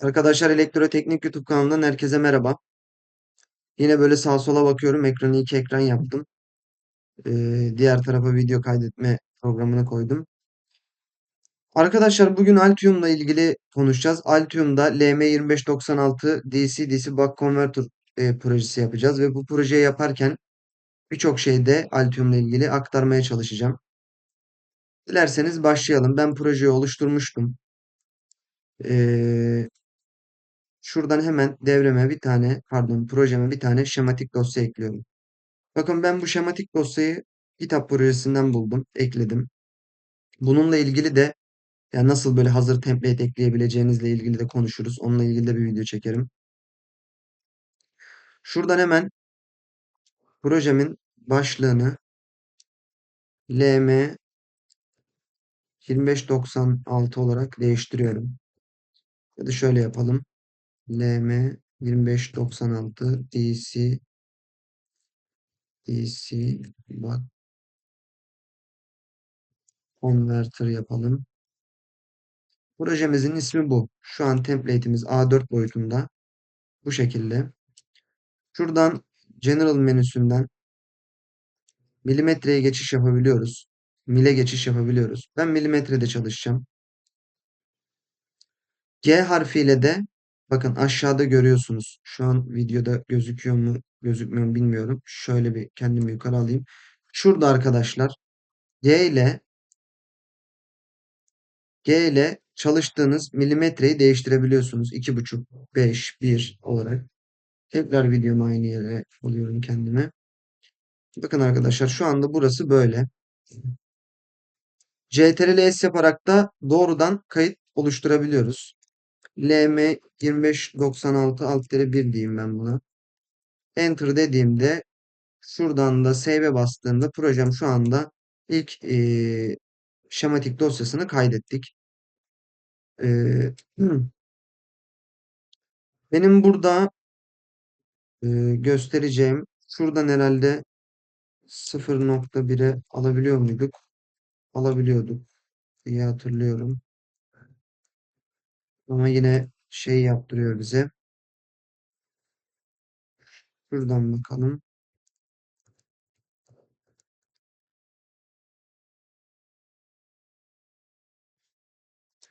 Arkadaşlar Elektroteknik YouTube kanalından herkese merhaba. Yine böyle sağa sola bakıyorum. Ekranı iki ekran yaptım. Ee, diğer tarafa video kaydetme programını koydum. Arkadaşlar bugün Altium'la ilgili konuşacağız. Altium'da LM2596 DC-DC Buck Converter e, projesi yapacağız ve bu projeyi yaparken birçok şeyde Altium'la ilgili aktarmaya çalışacağım. Dilerseniz başlayalım. Ben projeyi oluşturmuştum. Ee, şuradan hemen devreme bir tane, pardon projeme bir tane şematik dosya ekliyorum. Bakın ben bu şematik dosyayı GitHub projesinden buldum, ekledim. Bununla ilgili de yani nasıl böyle hazır template ekleyebileceğinizle ilgili de konuşuruz. Onunla ilgili de bir video çekerim. Şuradan hemen projemin başlığını LM 2596 olarak değiştiriyorum. Ya da şöyle yapalım. LM 2596 DC DC bak converter yapalım. Projemizin ismi bu. Şu an template'imiz A4 boyutunda. Bu şekilde. Şuradan General menüsünden milimetreye geçiş yapabiliyoruz. Mile geçiş yapabiliyoruz. Ben milimetrede çalışacağım. G harfiyle de bakın aşağıda görüyorsunuz. Şu an videoda gözüküyor mu gözükmüyor mu bilmiyorum. Şöyle bir kendimi yukarı alayım. Şurada arkadaşlar G ile G ile çalıştığınız milimetreyi değiştirebiliyorsunuz. 2,5, 5, 1 olarak. Tekrar videomu aynı yere alıyorum kendime. Bakın arkadaşlar şu anda burası böyle. CTRL S yaparak da doğrudan kayıt oluşturabiliyoruz. LM 2596 alt 1 diyeyim ben buna. Enter dediğimde şuradan da save'e bastığımda projem şu anda ilk e, şematik dosyasını kaydettik. E, benim burada e, göstereceğim şuradan herhalde 0.1'e alabiliyor muyduk? Alabiliyorduk diye hatırlıyorum. Ama yine şey yaptırıyor bize. Şuradan bakalım.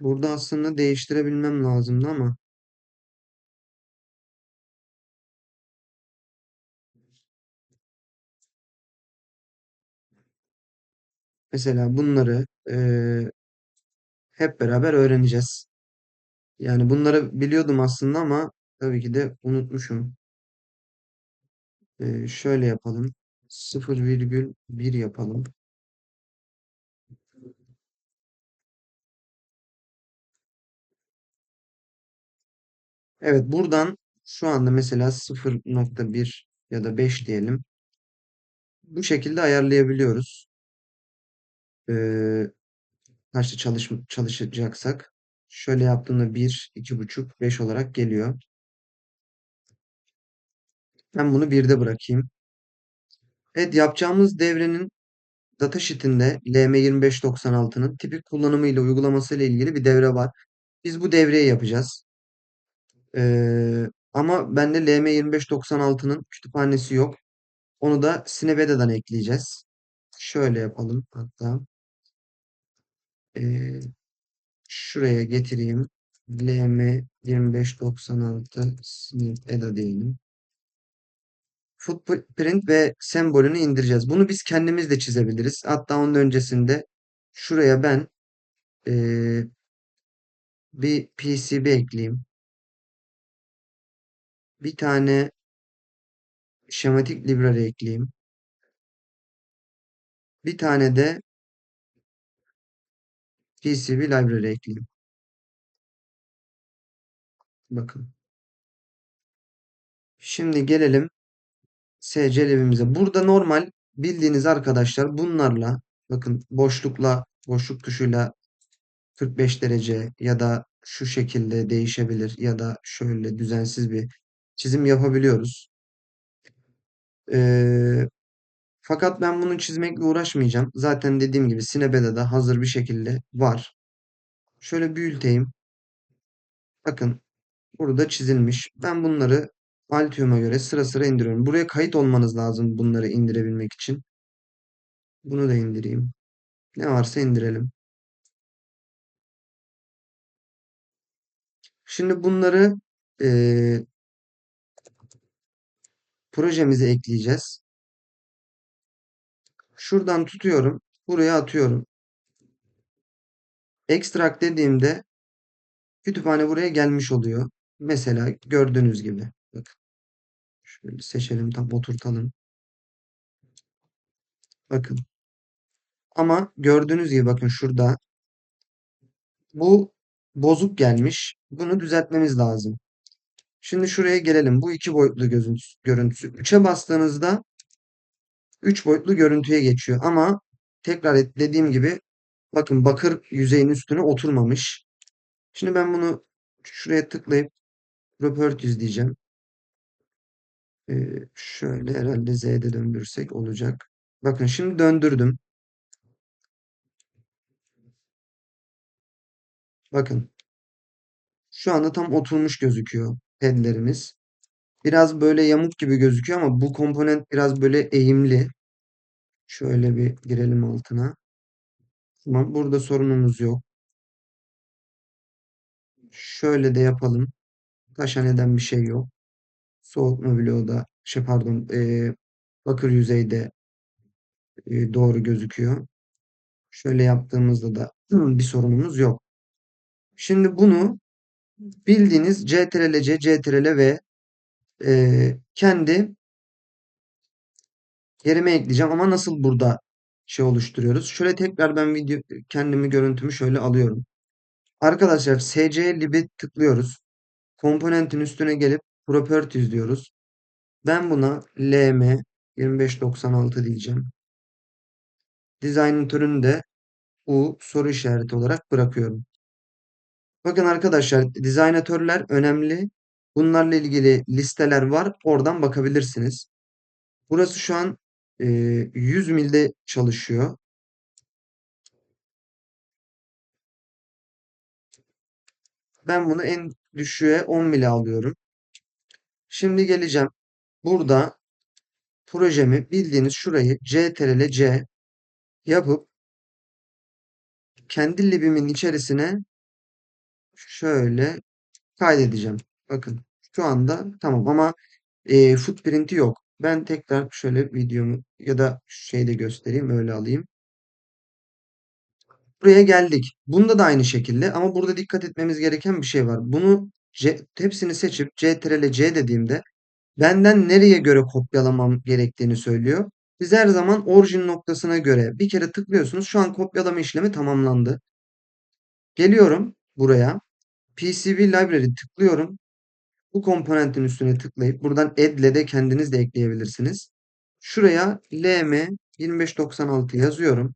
Burada aslında değiştirebilmem lazımdı ama mesela bunları eee, hep beraber öğreneceğiz. Yani bunları biliyordum aslında ama tabii ki de unutmuşum. Eee, şöyle yapalım. 0,1 yapalım. Evet buradan şu anda mesela 0.1 ya da 5 diyelim. Bu şekilde ayarlayabiliyoruz. Eee kaçta çalış, çalışacaksak. Şöyle yaptığımda 1, 2,5, 5 olarak geliyor. Ben bunu 1'de bırakayım. Evet yapacağımız devrenin datasheet'inde LM2596'nın tipik kullanımı ile uygulaması ile ilgili bir devre var. Biz bu devreyi yapacağız. Ee, ama bende LM2596'nın kütüphanesi yok. Onu da Cinebede'den ekleyeceğiz. Şöyle yapalım hatta. Ee, şuraya getireyim. LM2596 Cinebede diyelim. Footprint ve sembolünü indireceğiz. Bunu biz kendimiz de çizebiliriz. Hatta onun öncesinde şuraya ben eee, bir PCB ekleyeyim. Bir tane şematik library ekleyeyim. Bir tane de PCB library ekleyeyim. Bakın. Şimdi gelelim SC. Burada normal bildiğiniz arkadaşlar bunlarla bakın boşlukla boşluk tuşuyla 45 derece ya da şu şekilde değişebilir ya da şöyle düzensiz bir çizim yapabiliyoruz. Ee, fakat ben bunu çizmekle uğraşmayacağım. Zaten dediğim gibi Cinebede'de hazır bir şekilde var. Şöyle büyüteyim. Bakın Burada çizilmiş. Ben bunları Altium'a göre sıra sıra indiriyorum. Buraya kayıt olmanız lazım bunları indirebilmek için. Bunu da indireyim. Ne varsa indirelim. Şimdi bunları eee, projemize ekleyeceğiz. Şuradan tutuyorum. Buraya atıyorum. Extract dediğimde kütüphane buraya gelmiş oluyor. Mesela gördüğünüz gibi. Bakın. Şöyle seçelim tam oturtalım. Bakın. Ama gördüğünüz gibi bakın şurada bu bozuk gelmiş. Bunu düzeltmemiz lazım. Şimdi şuraya gelelim. Bu iki boyutlu görüntüsü. 3'e bastığınızda 3 boyutlu görüntüye geçiyor. Ama tekrar dediğim gibi bakın bakır yüzeyin üstüne oturmamış. Şimdi ben bunu şuraya tıklayıp Properties diyeceğim. Ee, şöyle herhalde Z'de döndürsek olacak. Bakın şimdi döndürdüm. Bakın şu anda tam oturmuş gözüküyor pedlerimiz. Biraz böyle yamuk gibi gözüküyor ama bu komponent biraz böyle eğimli. Şöyle bir girelim altına. Tamam burada sorunumuz yok. Şöyle de yapalım. Taşhaneden bir şey yok. Soğutma bloğu şey pardon e, bakır yüzeyde e, doğru gözüküyor. Şöyle yaptığımızda da bir sorunumuz yok. Şimdi bunu bildiğiniz CTRL-C, CTRL-V e, kendi yerime ekleyeceğim ama nasıl burada şey oluşturuyoruz? Şöyle tekrar ben video kendimi görüntümü şöyle alıyorum. Arkadaşlar SC lib'e tıklıyoruz. Komponentin üstüne gelip Properties diyoruz. Ben buna LM 2596 diyeceğim. Design türünü de U soru işareti olarak bırakıyorum. Bakın arkadaşlar dizaynatörler önemli. Bunlarla ilgili listeler var. Oradan bakabilirsiniz. Burası şu an e, 100 milde çalışıyor. Ben bunu en düşüğe 10 mile alıyorum. Şimdi geleceğim. Burada projemi bildiğiniz şurayı CTRL C yapıp kendi libimin içerisine şöyle kaydedeceğim. Bakın şu anda tamam ama e, footprint'i yok. Ben tekrar şöyle videomu ya da şeyde göstereyim öyle alayım. Buraya geldik. Bunda da aynı şekilde ama burada dikkat etmemiz gereken bir şey var. Bunu C, hepsini seçip CTRL C dediğimde benden nereye göre kopyalamam gerektiğini söylüyor. Biz her zaman orijin noktasına göre bir kere tıklıyorsunuz. Şu an kopyalama işlemi tamamlandı. Geliyorum buraya. PCB Library tıklıyorum. Bu komponentin üstüne tıklayıp buradan add'le de kendiniz de ekleyebilirsiniz. Şuraya LM2596 yazıyorum.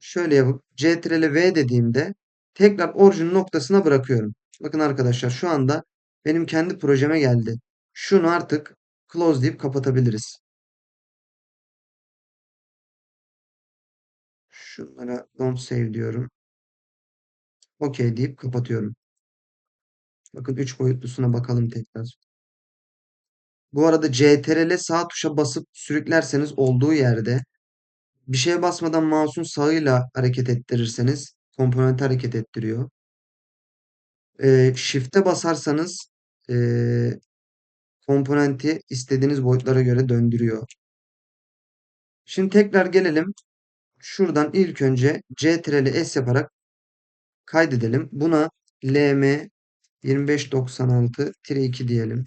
Şöyle yapıp CTRL-V dediğimde tekrar orijin noktasına bırakıyorum. Bakın arkadaşlar şu anda benim kendi projeme geldi. Şunu artık close deyip kapatabiliriz. Şunlara don't save diyorum. OK deyip kapatıyorum. Bakın 3 boyutlusuna bakalım tekrar. Bu arada CTRL sağ tuşa basıp sürüklerseniz olduğu yerde bir şeye basmadan mouse'un sağıyla hareket ettirirseniz komponenti hareket ettiriyor. Ee, Shift'e basarsanız ee, komponenti istediğiniz boyutlara göre döndürüyor. Şimdi tekrar gelelim. Şuradan ilk önce CTRL S yaparak kaydedelim. Buna LM 2596-2 diyelim.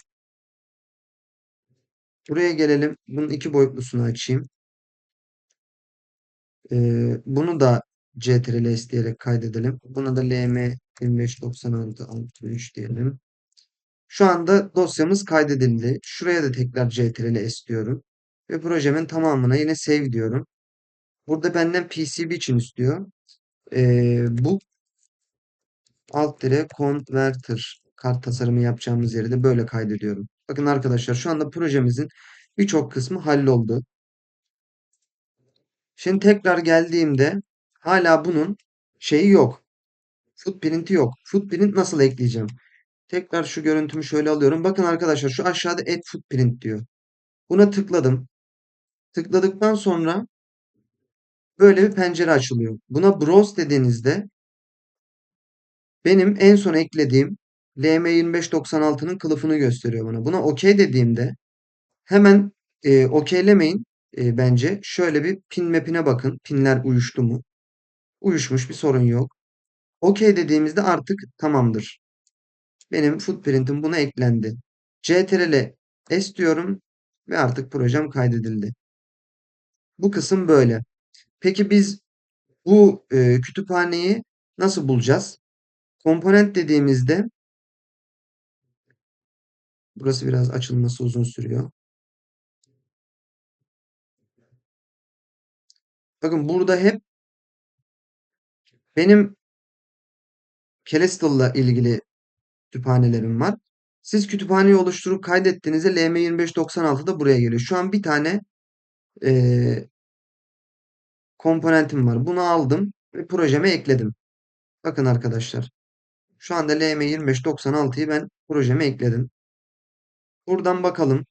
Buraya gelelim. Bunun iki boyutlusunu açayım. Ee, bunu da CTRL S diyerek kaydedelim. Buna da LM 2596-63 diyelim. Şu anda dosyamız kaydedildi. Şuraya da tekrar CTRL S diyorum. Ve projemin tamamına yine save diyorum. Burada benden PCB için istiyor. Ee, bu alt dire converter kart tasarımı yapacağımız yeri de böyle kaydediyorum. Bakın arkadaşlar şu anda projemizin birçok kısmı halloldu. Şimdi tekrar geldiğimde hala bunun şeyi yok. Footprint'i yok. Footprint nasıl ekleyeceğim? Tekrar şu görüntümü şöyle alıyorum. Bakın arkadaşlar şu aşağıda Add Footprint diyor. Buna tıkladım. Tıkladıktan sonra böyle bir pencere açılıyor. Buna Browse dediğinizde benim en son eklediğim LM2596'nın kılıfını gösteriyor bana. Buna OK dediğimde hemen e, okeylemeyin e, bence. Şöyle bir pin map'ine bakın. Pinler uyuştu mu? Uyuşmuş bir sorun yok. OK dediğimizde artık tamamdır. Benim footprint'im buna eklendi. CTRL S diyorum ve artık projem kaydedildi. Bu kısım böyle. Peki biz bu e, kütüphaneyi nasıl bulacağız? Komponent dediğimizde burası biraz açılması uzun sürüyor. Bakın burada hep benim Kelestal'la ilgili kütüphanelerim var. Siz kütüphaneyi oluşturup kaydettiğinizde LM2596 da buraya geliyor. Şu an bir tane e, komponentim var. Bunu aldım ve projeme ekledim. Bakın arkadaşlar. Şu anda LM2596'yı ben projeme ekledim. Buradan bakalım.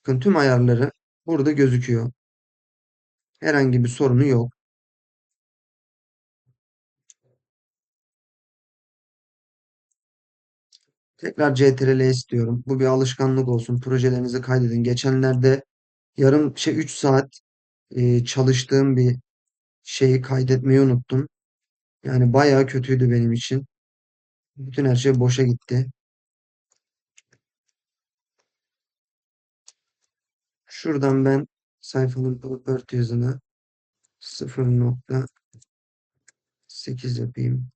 Bakın tüm ayarları burada gözüküyor. Herhangi bir sorunu yok. Tekrar CTRL istiyorum. Bu bir alışkanlık olsun. Projelerinizi kaydedin. Geçenlerde yarım şey 3 saat çalıştığım bir şeyi kaydetmeyi unuttum. Yani bayağı kötüydü benim için. Bütün her şey boşa gitti. Şuradan ben sayfanın property hızını 0.8 yapayım.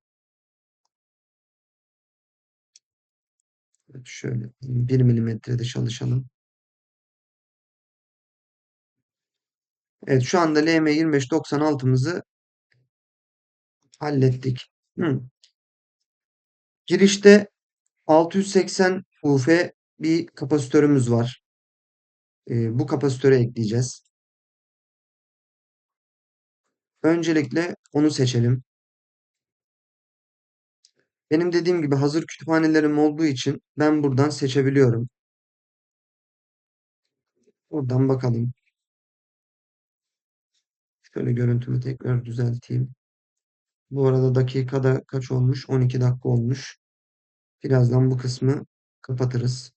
Şöyle 1 milimetrede çalışalım. Evet şu anda LM2596'mızı hallettik. Hı. Girişte 680 UF bir kapasitörümüz var. Ee, bu kapasitörü ekleyeceğiz. Öncelikle onu seçelim. Benim dediğim gibi hazır kütüphanelerim olduğu için ben buradan seçebiliyorum. Buradan bakalım. Şöyle görüntümü tekrar düzelteyim. Bu arada dakikada kaç olmuş? 12 dakika olmuş. Birazdan bu kısmı kapatırız.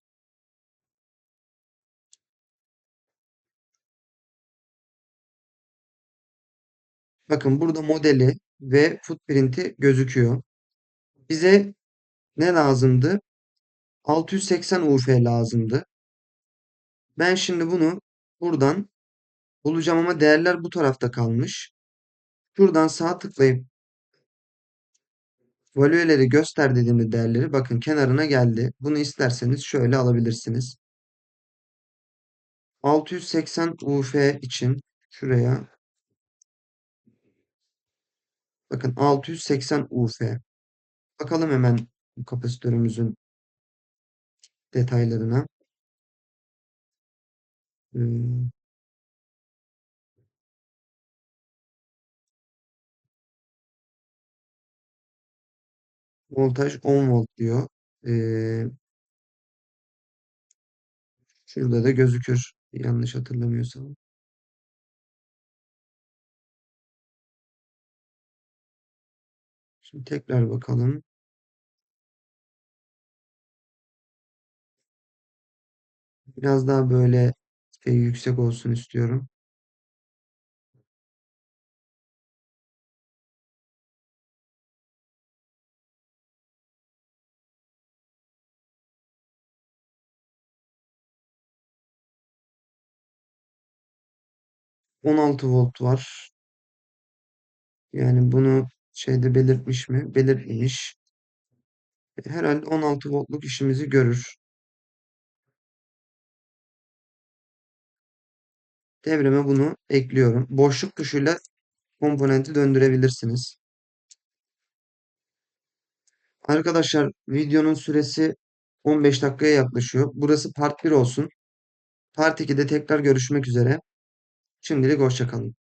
Bakın burada modeli ve footprint'i gözüküyor. Bize ne lazımdı? 680 UF lazımdı. Ben şimdi bunu buradan bulacağım ama değerler bu tarafta kalmış. Şuradan sağ tıklayıp Value'leri göster dediğimde değerleri bakın kenarına geldi. Bunu isterseniz şöyle alabilirsiniz. 680 UF için şuraya bakın 680 UF. Bakalım hemen kapasitörümüzün detaylarına. Hmm. Voltaj 10 volt diyor. Ee, şurada da gözükür. Yanlış hatırlamıyorsam. Şimdi tekrar bakalım. Biraz daha böyle şey yüksek olsun istiyorum. On altı volt var. Yani bunu şeyde belirtmiş mi? Belirtmemiş. Herhalde 16 voltluk işimizi görür. Devreme bunu ekliyorum. Boşluk tuşuyla komponenti döndürebilirsiniz. Arkadaşlar videonun süresi 15 dakikaya yaklaşıyor. Burası part 1 olsun. Part 2'de tekrar görüşmek üzere. Şimdilik hoşça kalın.